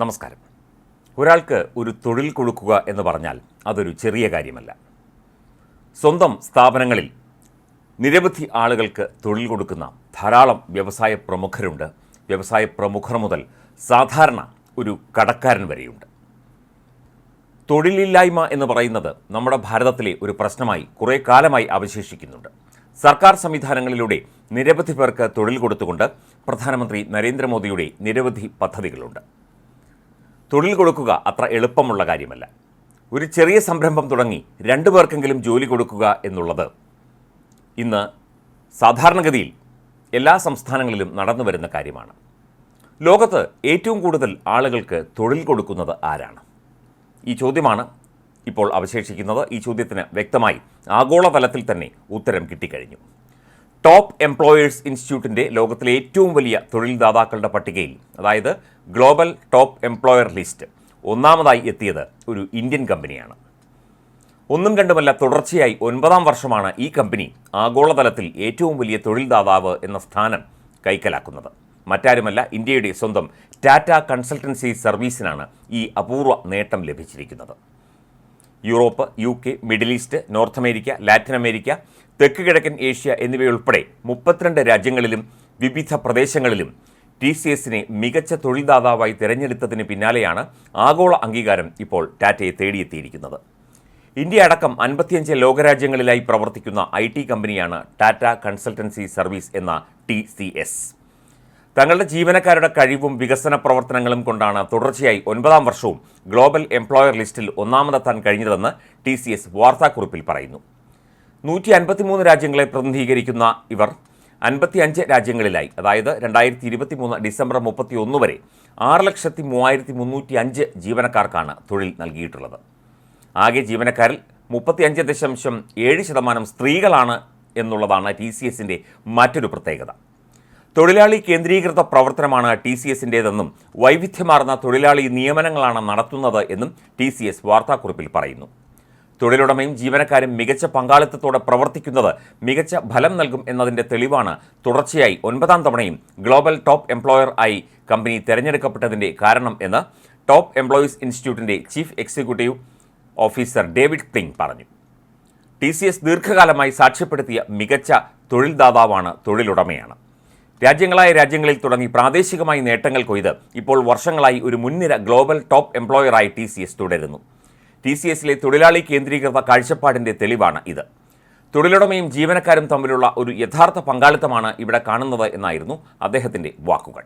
നമസ്കാരം. ഒരാൾക്ക് ഒരു തൊഴിൽ കൊടുക്കുക എന്ന് പറഞ്ഞാൽ അതൊരു ചെറിയ കാര്യമല്ല. സ്വന്തം സ്ഥാപനങ്ങളിൽ നിരവധി ആളുകൾക്ക് തൊഴിൽ കൊടുക്കുന്ന ധാരാളം വ്യവസായ പ്രമുഖരുണ്ട്. വ്യവസായ പ്രമുഖർ മുതൽ സാധാരണ ഒരു കടക്കാരൻ വരെയുണ്ട്. തൊഴിലില്ലായ്മ എന്ന് പറയുന്നത് നമ്മുടെ ഭാരതത്തിലെ ഒരു പ്രശ്നമായി കുറേ കാലമായി അവശേഷിക്കുന്നുണ്ട്. സർക്കാർ സംവിധാനങ്ങളിലൂടെ നിരവധി പേർക്ക് തൊഴിൽ കൊടുത്തുകൊണ്ട് പ്രധാനമന്ത്രി നരേന്ദ്രമോദിയുടെ നിരവധി പദ്ധതികളുണ്ട്. തൊഴിൽ കൊടുക്കുക അത്ര എളുപ്പമുള്ള കാര്യമല്ല. ഒരു ചെറിയ സംരംഭം തുടങ്ങി രണ്ടു പേർക്കെങ്കിലും ജോലി കൊടുക്കുക എന്നുള്ളത് ഇന്ന് സാധാരണഗതിയിൽ എല്ലാ സംസ്ഥാനങ്ങളിലും നടന്നു വരുന്ന കാര്യമാണ്. ലോകത്ത് ഏറ്റവും കൂടുതൽ ആളുകൾക്ക് തൊഴിൽ കൊടുക്കുന്നത് ആരാണ്? ഈ ചോദ്യമാണ് ഇപ്പോൾ അവശേഷിക്കുന്നത്. ഈ ചോദ്യത്തിന് വ്യക്തമായി ആഗോളതലത്തിൽ തന്നെ ഉത്തരം കിട്ടിക്കഴിഞ്ഞു. ടോപ്പ് എംപ്ലോയേഴ്സ് ഇൻസ്റ്റിറ്റ്യൂട്ടിന്റെ ലോകത്തിലെ ഏറ്റവും വലിയ തൊഴിൽദാതാക്കളുടെ പട്ടികയിൽ അതായത് ഗ്ലോബൽ ടോപ്പ് എംപ്ലോയർ ലിസ്റ്റ് ഒന്നാമതായി എത്തിയത് ഒരു ഇന്ത്യൻ കമ്പനിയാണ്. ഒന്നും രണ്ടുമല്ല തുടർച്ചയായി ഒൻപതാം വർഷമാണ് ഈ കമ്പനി ആഗോളതലത്തിൽ ഏറ്റവും വലിയ തൊഴിൽദാതാവ് എന്ന സ്ഥാനം കൈക്കലാക്കുന്നത്. മറ്റാരുമല്ല ഇന്ത്യയുടെ സ്വന്തം ടാറ്റ കൺസൾട്ടൻസി സർവീസിനാണ് ഈ അപൂർവ നേട്ടം ലഭിച്ചിരിക്കുന്നത്. Europe U K Middle East North America Latin America തെക്ക് കിഴക്കൻ ഏഷ്യ എന്നിവയുൾപ്പെടെ മുപ്പത്തിരണ്ട് രാജ്യങ്ങളിലും വിവിധ പ്രദേശങ്ങളിലും ടി സി എസിനെ മികച്ച തൊഴിൽദാതാവായി തിരഞ്ഞെടുത്തതിന് പിന്നാലെയാണ് ആഗോള അംഗീകാരം ഇപ്പോൾ ടാറ്റയെ തേടിയെത്തിയിരിക്കുന്നത്. ഇന്ത്യ അടക്കം അൻപത്തിയഞ്ച് ലോകരാജ്യങ്ങളിലായി പ്രവർത്തിക്കുന്ന ഐ ടി കമ്പനിയാണ് ടാറ്റ കൺസൾട്ടൻസി സർവീസ് എന്ന ടി സി എസ്. തങ്ങളുടെ ജീവനക്കാരുടെ കഴിവും വികസന പ്രവർത്തനങ്ങളും കൊണ്ടാണ് തുടർച്ചയായി ഒൻപതാം വർഷവും ഗ്ലോബൽ എംപ്ലോയർ ലിസ്റ്റിൽ ഒന്നാമതെത്താൻ കഴിഞ്ഞതെന്ന് ടി സി എസ് വാർത്താക്കുറിപ്പിൽ പറയുന്നു. നൂറ്റി അൻപത്തിമൂന്ന് രാജ്യങ്ങളെ പ്രതിനിധീകരിക്കുന്ന ഇവർ അൻപത്തിയഞ്ച് രാജ്യങ്ങളിലായി. അതായത് രണ്ടായിരത്തി ഇരുപത്തി മൂന്ന് ഡിസംബർ മുപ്പത്തി ഒന്ന് വരെ ആറ് ലക്ഷത്തി മൂവായിരത്തി മുന്നൂറ്റി അഞ്ച് ജീവനക്കാർക്കാണ് തൊഴിൽ നൽകിയിട്ടുള്ളത്. ആകെ ജീവനക്കാരിൽ മുപ്പത്തിയഞ്ച് ദശാംശം ഏഴ് ശതമാനം സ്ത്രീകളാണ് എന്നുള്ളതാണ് ടി സി എസിന്റെ മറ്റൊരു പ്രത്യേകത. തൊഴിലാളി കേന്ദ്രീകൃത പ്രവർത്തനമാണ് ടി സി എസിന്റേതെന്നും വൈവിധ്യമാർന്ന തൊഴിലാളി നിയമനങ്ങളാണ് നടത്തുന്നത് എന്നും ടി സി എസ് വാർത്താക്കുറിപ്പിൽ പറയുന്നു. തൊഴിലുടമയും ജീവനക്കാരും മികച്ച പങ്കാളിത്തത്തോടെ പ്രവർത്തിക്കുന്നത് മികച്ച ഫലം നൽകും എന്നതിന്റെ തെളിവാണ് തുടർച്ചയായി ഒൻപതാം തവണയും ഗ്ലോബൽ ടോപ്പ് എംപ്ലോയർ ആയി കമ്പനി തിരഞ്ഞെടുക്കപ്പെട്ടതിന്റെ കാരണം എന്ന് ടോപ്പ് എംപ്ലോയീസ് ഇൻസ്റ്റിറ്റ്യൂട്ടിന്റെ chief executive officer David Kling പറഞ്ഞു. ടി സി എസ് ദീർഘകാലമായി സാക്ഷ്യപ്പെടുത്തിയ മികച്ച തൊഴിൽദാതാവാണ് തൊഴിലുടമയാണ്. രാജ്യങ്ങളായ രാജ്യങ്ങളിൽ തുടങ്ങി പ്രാദേശികമായി നേട്ടങ്ങൾ കൊയ്ത് ഇപ്പോൾ വർഷങ്ങളായി ഒരു മുൻനിര ഗ്ലോബൽ ടോപ്പ് എംപ്ലോയറായി ടി സി എസ് തുടരുന്നു. ടി സി എസിലെ തൊഴിലാളി കേന്ദ്രീകൃത കാഴ്ചപ്പാടിന്റെ തെളിവാണ് ഇത്. തൊഴിലുടമയും ജീവനക്കാരും തമ്മിലുള്ള ഒരു യഥാർത്ഥ പങ്കാളിത്തമാണ് ഇവിടെ കാണുന്നത് എന്നായിരുന്നു അദ്ദേഹത്തിന്റെ വാക്കുകൾ.